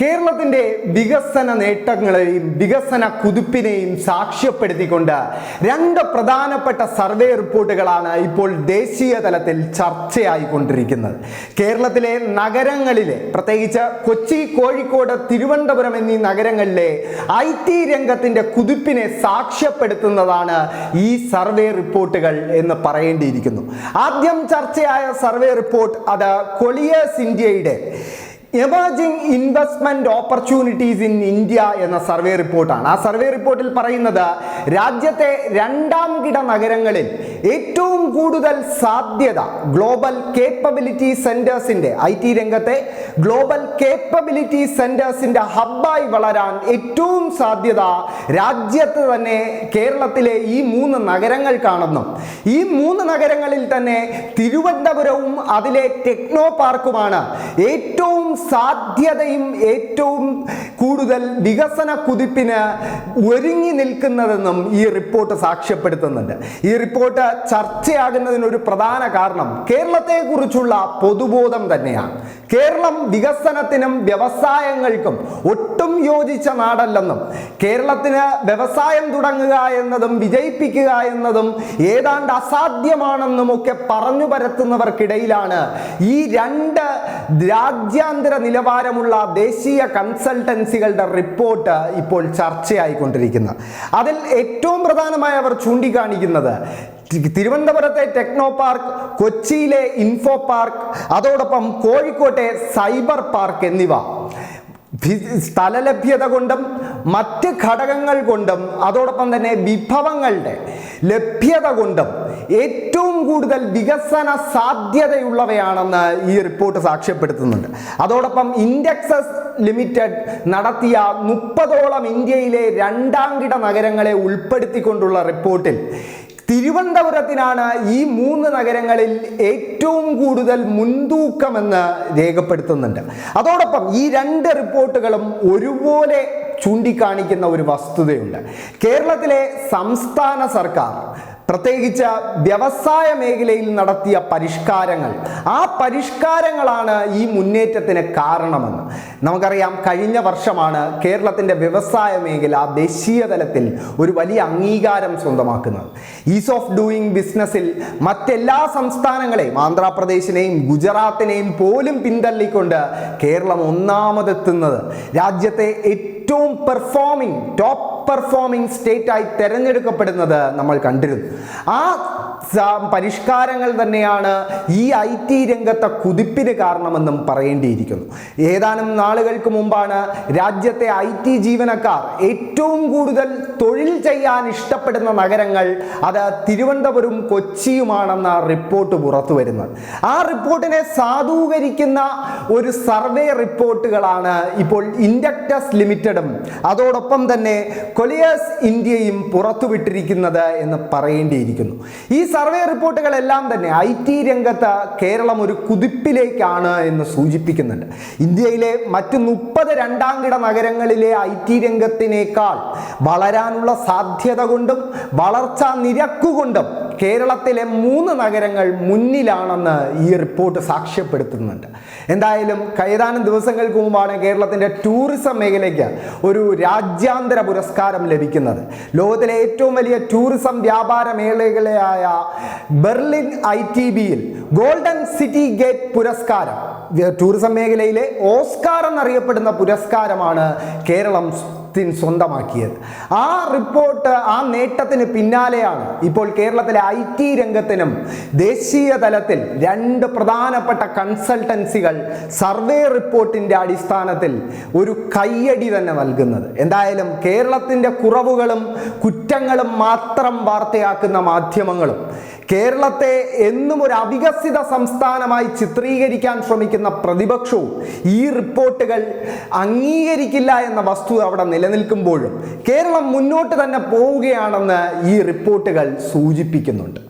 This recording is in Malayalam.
കേരളത്തിന്റെ വികസന നേട്ടങ്ങളെയും വികസന കുതിപ്പിനെയും സാക്ഷ്യപ്പെടുത്തിക്കൊണ്ട് രണ്ട് പ്രധാനപ്പെട്ട സർവേ റിപ്പോർട്ടുകളാണ് ഇപ്പോൾ ദേശീയ തലത്തിൽ ചർച്ചയായിക്കൊണ്ടിരിക്കുന്നത്. കേരളത്തിലെ നഗരങ്ങളിലെ പ്രത്യേകിച്ച് കൊച്ചി കോഴിക്കോട് തിരുവനന്തപുരം എന്നീ നഗരങ്ങളിലെ ഐ ടി രംഗത്തിന്റെ കുതിപ്പിനെ സാക്ഷ്യപ്പെടുത്തുന്നതാണ് ഈ സർവേ റിപ്പോർട്ടുകൾ എന്ന് പറയേണ്ടിയിരിക്കുന്നു. ആദ്യം ചർച്ചയായ സർവേ റിപ്പോർട്ട് അത് കൊളിയേഴ്സ് ഇന്ത്യയുടെ emerging investment opportunities in India എന്ന സർവേ റിപ്പോർട്ടാണ്. ആ സർവേ റിപ്പോർട്ടിൽ പറയുന്നത് രാജ്യത്തെ രണ്ടാം കിട നഗരങ്ങളിൽ ഏറ്റവും കൂടുതൽ സാധ്യത ഗ്ലോബൽ കേപ്പബിലിറ്റി സെന്റേഴ്സിന്റെ ഐ ടി രംഗത്തെ ഗ്ലോബൽ കേപ്പബിലിറ്റി സെന്റേഴ്സിന്റെ ഹബ്ബായി വളരാൻ ഏറ്റവും സാധ്യത രാജ്യത്ത് തന്നെ കേരളത്തിലെ ഈ മൂന്ന് നഗരങ്ങൾക്കാണെന്നും ഈ മൂന്ന് നഗരങ്ങളിൽ തന്നെ തിരുവനന്തപുരവും അതിലെ ടെക്നോ പാർക്കുമാണ് ഏറ്റവും സാധ്യതയും ഏറ്റവും കൂടുതൽ വികസന കുതിപ്പിന് ഒരുങ്ങി നിൽക്കുന്നതെന്നും ഈ റിപ്പോർട്ട് സാക്ഷ്യപ്പെടുത്തുന്നുണ്ട്. ഈ റിപ്പോർട്ട് ചർച്ചയാകുന്നതിനൊരു പ്രധാന കാരണം കേരളത്തെക്കുറിച്ചുള്ള പൊതുബോധം തന്നെയാണ്. കേരളം വികസനത്തിനും വ്യവസായങ്ങൾക്കും ഒട്ടും യോജിച്ച നാടല്ലെന്നും കേരളത്തിന് വ്യവസായം തുടങ്ങുക എന്നതും വിജയിപ്പിക്കുക എന്നതും ഏതാണ്ട് അസാധ്യമാണെന്നും ഒക്കെ പറഞ്ഞു പരത്തുന്നവർക്കിടയിലാണ് ഈ രണ്ട് രാജ്യാന്തര നിലവാരമുള്ള ദേശീയ കൺസൾട്ടൻസികളുടെ റിപ്പോർട്ട് ഇപ്പോൾ ചർച്ചയായിക്കൊണ്ടിരിക്കുന്നത് അതിൽ ഏറ്റവും പ്രധാനമായി അവർ ചൂണ്ടിക്കാണിക്കുന്നത് തിരുവനന്തപുരത്തെ ടെക്നോ പാർക്ക് കൊച്ചിയിലെ ഇൻഫോ പാർക്ക് അതോടൊപ്പം കോഴിക്കോട്ടെ സൈബർ പാർക്ക് എന്നിവ. സ്ഥലലഭ്യത കൊണ്ടും മറ്റ് ഘടകങ്ങൾ കൊണ്ടും അതോടൊപ്പം തന്നെ വിഭവങ്ങളുടെ ലഭ്യത കൊണ്ടും ഏറ്റവും കൂടുതൽ വികസന സാധ്യതയുള്ളവയാണെന്ന് ഈ റിപ്പോർട്ട് സാക്ഷ്യപ്പെടുത്തുന്നുണ്ട്. അതോടൊപ്പം ഇൻഡെക്സസ് ലിമിറ്റഡ് നടത്തിയ മുപ്പതോളം ഇന്ത്യയിലെ രണ്ടാം കിട നഗരങ്ങളെ ഉൾപ്പെടുത്തിക്കൊണ്ടുള്ള റിപ്പോർട്ടിൽ. തിരുവനന്തപുരത്തിനാണ് ഈ മൂന്ന് നഗരങ്ങളിൽ ഏറ്റവും കൂടുതൽ മുൻതൂക്കമെന്ന് രേഖപ്പെടുത്തുന്നുണ്ട്. അതോടൊപ്പം ഈ രണ്ട് റിപ്പോർട്ടുകളും ഒരുപോലെ ചൂണ്ടിക്കാണിക്കുന്ന ഒരു വസ്തുതയുണ്ട്. കേരളത്തിലെ സംസ്ഥാന സർക്കാർ പ്രത്യേകിച്ച് വ്യവസായ മേഖലയിൽ നടത്തിയ പരിഷ്കാരങ്ങൾ. ആ പരിഷ്കാരങ്ങളാണ് ഈ മുന്നേറ്റത്തിന് കാരണമെന്ന്. നമുക്കറിയാം കഴിഞ്ഞ വർഷമാണ് കേരളത്തിന്റെ വ്യവസായ മേഖല ദേശീയ തലത്തിൽ ഒരു വലിയ അംഗീകാരം സ്വന്തമാക്കുന്നത്. ഈസ് ഓഫ് ഡൂയിങ് ബിസിനസ്സിൽ മറ്റെല്ലാ സംസ്ഥാനങ്ങളെയും ആന്ധ്രാപ്രദേശിനെയും ഗുജറാത്തിനെയും പോലും പിന്തള്ളിക്കൊണ്ട് കേരളം ഒന്നാമതെത്തുന്നത് രാജ്യത്തെ ഏറ്റവും പെർഫോമിംഗ് ടോപ്പ് പെർഫോമിംഗ് സ്റ്റേറ്റ് ആയി തിരഞ്ഞെടുക്കപ്പെടുന്നത് നമ്മൾ കണ്ടിരുന്നു. ആ പരിഷ്കാരങ്ങൾ തന്നെയാണ് ഈ ഐ ടി രംഗത്തെ കുതിപ്പിന് കാരണമെന്നും പറയേണ്ടിയിരിക്കുന്നു. ഏതാനും നാളുകൾക്ക് മുമ്പാണ് രാജ്യത്തെ ഐ ടി ജീവനക്കാർ ഏറ്റവും കൂടുതൽ തൊഴിൽ ചെയ്യാൻ ഇഷ്ടപ്പെടുന്ന നഗരങ്ങൾ അത് തിരുവനന്തപുരം കൊച്ചിയുമാണെന്ന റിപ്പോർട്ട് പുറത്തു വരുന്നത്. ആ റിപ്പോർട്ടിനെ സാധൂകരിക്കുന്ന ഒരു സർവേ റിപ്പോർട്ടുകളാണ് ഇപ്പോൾ ഇൻഡക്ടസ് ലിമിറ്റഡും അതോടൊപ്പം തന്നെ കൊലിയേഴ്സ് ഇന്ത്യയും പുറത്തുവിട്ടിരിക്കുന്നത് എന്ന് പറയേണ്ടിയിരിക്കുന്നു. ഈ സർവേ റിപ്പോർട്ടുകളെല്ലാം തന്നെ ഐ ടി രംഗത്ത് കേരളം ഒരു കുതിപ്പിലേക്കാണ് എന്ന് സൂചിപ്പിക്കുന്നുണ്ട്. ഇന്ത്യയിലെ മറ്റ് മുപ്പത് രണ്ടാം കിട നഗരങ്ങളിലെ ഐ ടി രംഗത്തിനേക്കാൾ വളരാനുള്ള സാധ്യത കൊണ്ടും വളർച്ചാ നിരക്കുകൊണ്ടും കേരളത്തിലെ മൂന്ന് നഗരങ്ങൾ മുന്നിലാണെന്ന് ഈ റിപ്പോർട്ട് സാക്ഷ്യപ്പെടുത്തുന്നുണ്ട്. എന്തായാലും കൈതാനും ദിവസങ്ങൾക്ക് മുമ്പാണ് കേരളത്തിന്റെ ടൂറിസം മേഖലയ്ക്ക് ഒരു രാജ്യാന്തര പുരസ്കാരം ലഭിക്കുന്നത്. ലോകത്തിലെ ഏറ്റവും വലിയ ടൂറിസം വ്യാപാര മേഖലയായ ബെർലിൻ ഐ ടി ബിയിൽ ഗോൾഡൻ സിറ്റി ഗേറ്റ് പുരസ്കാരം ടൂറിസം മേഖലയിലെ ഓസ്കാർ എന്നറിയപ്പെടുന്ന പുരസ്കാരമാണ് കേരളം ത്തിൻ സ്വന്തമാക്കിയത്. ആ റിപ്പോർട്ട് ആ നേട്ടത്തിന് പിന്നാലെയാണ് ഇപ്പോൾ കേരളത്തിലെ ഐ ടി രംഗത്തിനും ദേശീയ തലത്തിൽ രണ്ട് പ്രധാനപ്പെട്ട കൺസൾട്ടൻസികൾ സർവേ റിപ്പോർട്ടിന്റെ അടിസ്ഥാനത്തിൽ ഒരു കയ്യടി തന്നെ നൽകുന്നത്. എന്തായാലും കേരളത്തിന്റെ കുറവുകളും കുറ്റങ്ങളും മാത്രം വാർത്തയാക്കുന്ന മാധ്യമങ്ങളും കേരളത്തെ എന്നും ഒരു അവികസിത സംസ്ഥാനമായി ചിത്രീകരിക്കാൻ ശ്രമിക്കുന്ന പ്രതിപക്ഷവും ഈ റിപ്പോർട്ടുകൾ അംഗീകരിക്കില്ല എന്ന വസ്തുത അവിടെ നിലനിൽക്കുമ്പോഴും കേരളം മുന്നോട്ട് തന്നെ പോവുകയാണെന്ന് ഈ റിപ്പോർട്ടുകൾ സൂചിപ്പിക്കുന്നുണ്ട്.